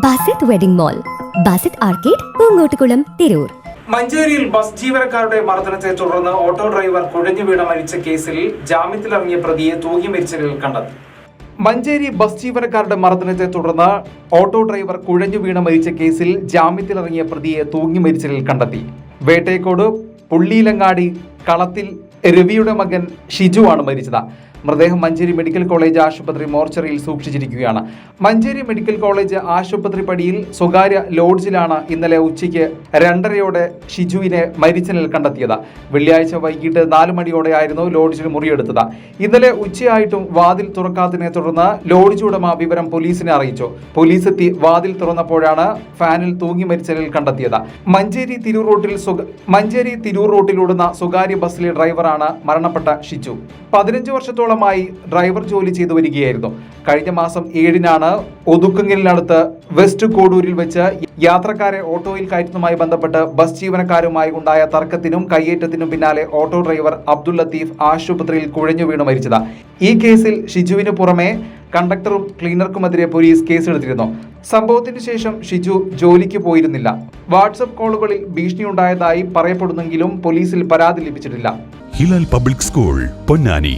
Basith wedding mall Basith arcade Poongottukulam Tirur. മഞ്ചേരിയിൽ bus ജീവനക്കാരുടെ മർദ്ദനത്തെ തുടർന്ന് ഓട്ടോ ഡ്രൈവർ കുഴഞ്ഞു വീണ മരിച്ച കേസിൽ ജാമ്യത്തിലിറങ്ങിയ പ്രതിയെ തൂങ്ങി മരിച്ചതിൽ കണ്ടെത്തി. മഞ്ചേരി ബസ് ജീവനക്കാരുടെ മർദ്ദനത്തെ തുടർന്ന് ഓട്ടോ ഡ്രൈവർ കുഴഞ്ഞു വീണ മരിച്ച കേസിൽ ജാമ്യത്തിലിറങ്ങിയ പ്രതിയെ തൂങ്ങി മരിച്ചതിൽ കണ്ടെത്തി. വേട്ടേക്കോട് പുള്ളിയിലങ്ങാടി കളത്തിൽ രവിയുടെ മകൻ ഷിജു ആണ് മരിച്ചത്. മൃതദേഹം മഞ്ചേരി മെഡിക്കൽ കോളേജ് ആശുപത്രി മോർച്ചറിയിൽ സൂക്ഷിച്ചിരിക്കുകയാണ്. മഞ്ചേരി മെഡിക്കൽ കോളേജ് ആശുപത്രി പടിയിൽ സ്വകാര്യ ലോഡ്ജിലാണ് ഇന്നലെ ഉച്ചയ്ക്ക് രണ്ടരയോടെ ഷിജുവിനെ മരിച്ച നിലയിൽ കണ്ടെത്തിയത്. വെള്ളിയാഴ്ച വൈകിട്ട് നാല് മണിയോടെയായിരുന്നു ലോഡ്ജിൽ മുറിയെടുത്തത്. ഇന്നലെ ഉച്ചയായിട്ടും വാതിൽ തുറക്കാത്തതിനെ തുടർന്ന് ലോഡ്ജ് ഉടമ വിവരം പോലീസിനെ അറിയിച്ചു. പോലീസ് എത്തി വാതിൽ തുറന്നപ്പോഴാണ് ഫാനിൽ തൂങ്ങി മരിച്ച നിലയിൽ കണ്ടെത്തിയത്. മഞ്ചേരി തിരൂർ റോട്ടിൽ മഞ്ചേരി തിരൂർ റോട്ടിലൂടുന്ന സ്വകാര്യ ബസ്സിലെ ഡ്രൈവറാണ് മരണപ്പെട്ട ഷിജു. പതിനഞ്ച് വർഷത്തോളമായി ഡ്രൈവർ ജോലി ചെയ്തു വരികയായിരുന്നു. കഴിഞ്ഞ മാസം ഏഴിനാണ് ഒതുക്കുങ്ങലിനടുത്ത് വെസ്റ്റ് കോഡൂരിൽ വെച്ച് യാത്രക്കാരെ ഓട്ടോയിൽ കയറ്റുന്നതുമായി ബന്ധപ്പെട്ട് ബസ് ജീവനക്കാരുമായി ഉണ്ടായ തർക്കത്തിനും കയ്യേറ്റത്തിനും പിന്നാലെ ഓട്ടോ ഡ്രൈവർ അബ്ദുൾ ലത്തീഫ് ആശുപത്രിയിൽ കുഴഞ്ഞു വീണു മരിച്ചത്. ഈ കേസിൽ ഷിജുവിന് പുറമെ കണ്ടക്ടറും ക്ലീനർക്കുമെതിരെ പോലീസ് കേസെടുത്തിരുന്നു. സംഭവത്തിന് ശേഷം ഷിജു ജോലിക്ക് പോയിരുന്നില്ല. വാട്സപ്പ് കോളുകളിൽ ഭീഷണിയുണ്ടായതായി പറയപ്പെടുന്നെങ്കിലും പോലീസിൽ പരാതി ലഭിച്ചിട്ടില്ല. Hilal public school Ponnani.